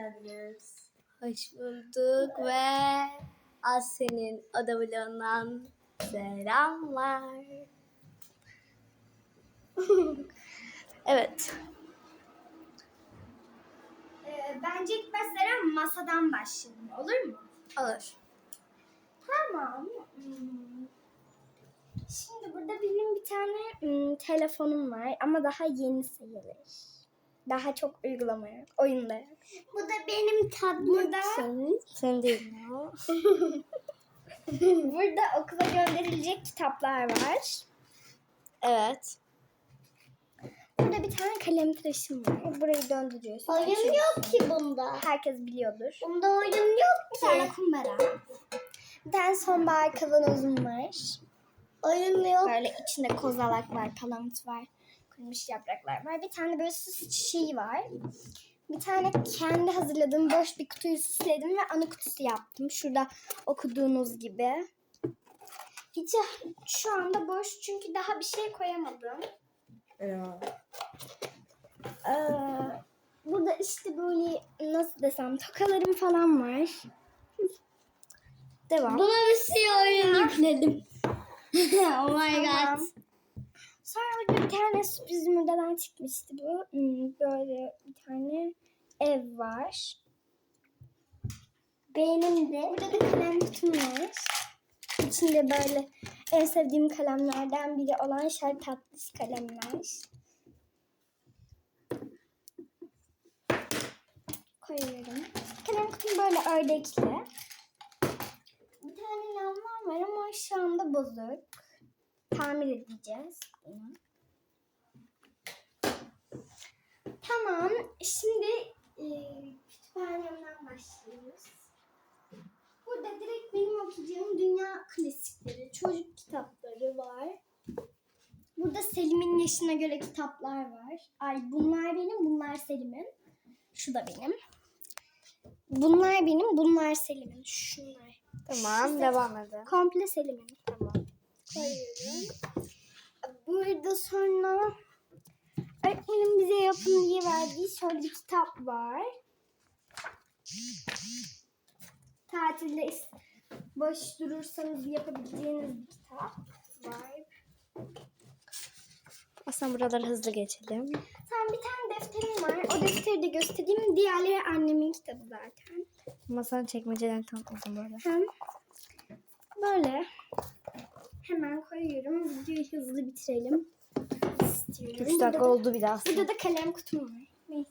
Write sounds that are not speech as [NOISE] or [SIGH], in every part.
geldiniz. Hoş bulduk ve Asya'nın oda vlogundan selamlar. [LAUGHS] evet. Ee, bence ilk başlara masadan başlayalım. Olur mu? Olur. Tamam. Hmm. Şimdi burada benim bir tane hmm, telefonum var ama daha yeni sayılır. Daha çok uygulama yok, oyunda yok. Bu da benim tabletim. Sen değil mi? [LAUGHS] Burada okula gönderilecek kitaplar var. Evet. Burada bir tane kalem tıraşım var. Burayı döndürüyorsun. Oyun açıyorsun. yok ki bunda. Herkes biliyordur. Bunda oyun yok Bir tane ki. kumbara. Bir tane sonbahar kavanozum var. Oyun yok. Böyle içinde kozalak var, palamut var, kurumuş yapraklar var. Bir tane böyle süs çiçeği var. Bir tane kendi hazırladığım boş bir kutuyu süsledim ve anı kutusu yaptım. Şurada okuduğunuz gibi. Hiç şu anda boş çünkü daha bir şey koyamadım. Ee, burada işte böyle nasıl desem tokalarım falan var. Devam. Buna bir şey oyun yükledim. [LAUGHS] oh my Tamam. Sonra bir tane sürpriz yumurtadan çıkmıştı bu. Hmm, Böyle bir tane ev var. Benim de. Burada da kalem kutum. İçinde böyle en sevdiğim kalemlerden biri olan şer tatlış kalemler. Koyuyorum. Kalem kutum böyle ördekli. Bir tane lambam var ama şu anda bozuk. Tamir edeceğiz bunu. Tamam. Şimdi e, kütüphanemden başlıyoruz. Burada direkt benim okuyacağım dünya klasikleri, çocuk kitapları var. Burada Selim'in yaşına göre kitaplar var. Ay bunlar benim, bunlar Selim'in. Şu da benim. Bunlar benim, bunlar Selim'in. Şunlar. Tamam devam edelim. Komple Selim'in. Tamam. Koyuyorum. Burada sonra öğretmenim bize yapın diye verdiği şöyle bir kitap var. Tatilde boş durursanız yapabileceğiniz bir kitap var. Aslında buraları hızlı geçelim. Tamam bir tane defterim var. O defteri de göstereyim. Diğerleri annemin kitabı zaten. Masanın çekmecelerini tanıtmadım böyle. Hem böyle hemen koyuyorum. Videoyu hızlı bitirelim. İstiyorum. 3 Burada dakika da- oldu bile aslında. Burada da kalem kutum var. Neyse.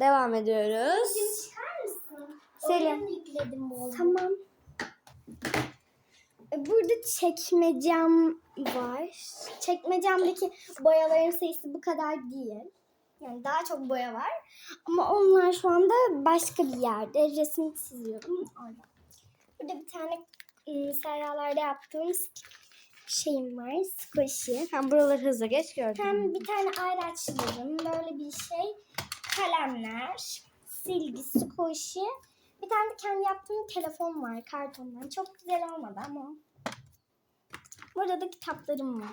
Devam ediyoruz. çıkar mısın? Selim. Yükledim bu Tamam. E, Burada çekmecem var. Çekmecemdeki boyaların sayısı bu kadar değil. Yani daha çok boya var. Ama onlar şu anda başka bir yerde. Resim çiziyorum. Orada. Burada bir tane serralarda yaptığım şeyim var. Squishy. Hem buraları hızlı geç gördüm. Hem bir tane ayraçlarım, böyle bir şey, kalemler, silgi, squishy. Bir tane de kendi yaptığım telefon var kartondan. Çok güzel olmadı ama. Burada da kitaplarım var.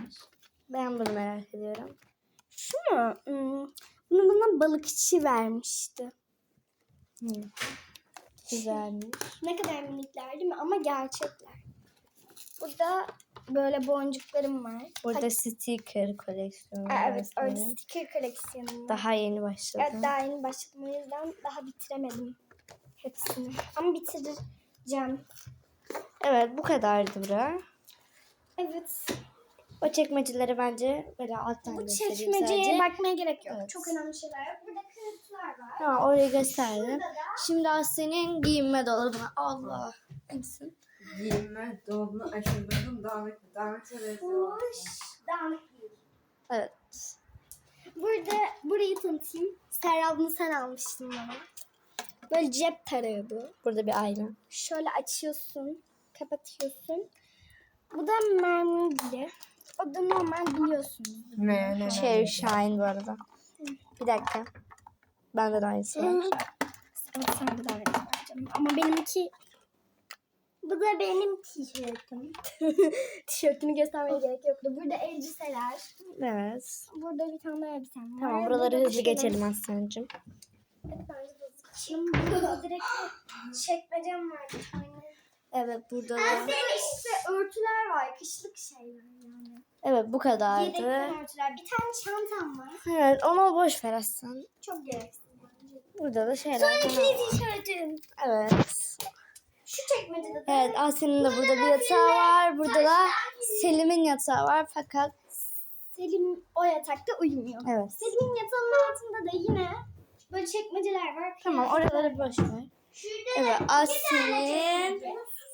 Ben bunu merak ediyorum. Şu mu? Hmm, Bunu bana balıkçı vermişti. Hı. Güzelmiş. Ne kadar minikler değil mi? Ama gerçekler. Burada böyle boncuklarım var. Burada sticker koleksiyonu var. evet senin. sticker koleksiyonum var. Daha yeni başladım. Evet daha yeni başladım o yüzden daha bitiremedim hepsini. Ama bitireceğim. Evet bu kadardı bura. Evet. O çekmeceleri bence böyle alttan Bu göstereyim çekmeceye sadece. bakmaya gerek yok. Evet. Çok önemli şeyler yok. Burada kırıntılar var. Ha, orayı gösterdim. Burada da Şimdi Asya'nın giyinme dolabına. Allah. Gitsin. Giyinme dolabını aşındırdım. Davet, davet veriyorum. kuş dağınık değil. Evet. Burada burayı tanıtayım. Serra bunu sen almıştın bana. Böyle cep tarağı bu. Burada bir ayna. Şöyle açıyorsun, kapatıyorsun. Bu da mermi gibi. O da normal biliyorsunuz. Ne ne Cherry Shine bu arada. Bir dakika. Bende de aynısı var. Evet, sana da davet vereceğim. Ama benimki... Bu da benim tişörtüm. [LAUGHS] Tişörtümü göstermeye gerek yoktu. Burada elbiseler. Evet. Burada bir tane elbisem var. Tamam buraları hızlı şeyler- geçelim Aslan'cığım. Evet, bence de hızlı Şimdi burada direkt çekmecem var bir tane. Evet burada da. Aslında işte örtüler var. Kışlık şeyler yani. Evet bu kadardı. Yedekten örtüler. Bir tane çantam var. Evet onu boş ver Aslan. Çok gereksiz. Burada da şeyler falan var. tişörtüm. Evet. Şu çekmecede de Evet Asya'nın da burada bir yatağı var. Burada da Selim'in yatağı var fakat Selim o yatakta uyumuyor. evet. Selim'in yatağının altında da yine böyle çekmeceler var. Tamam oraları boş ver. Evet Asya'nın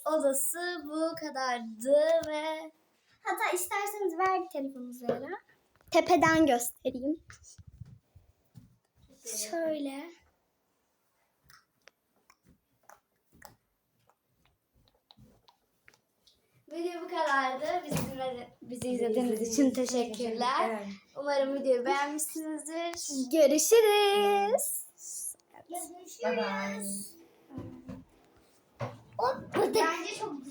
odası bu kadardı ve Hatta isterseniz ver telefonunuzu Ela. Tepeden göstereyim. Şöyle. Video bu kadardı. Bizimle, bizi izlediğiniz için teşekkürler. Evet. Umarım videoyu beğenmişsinizdir. Görüşürüz. Görüşürüz. Bye bye. Bence çok güzel.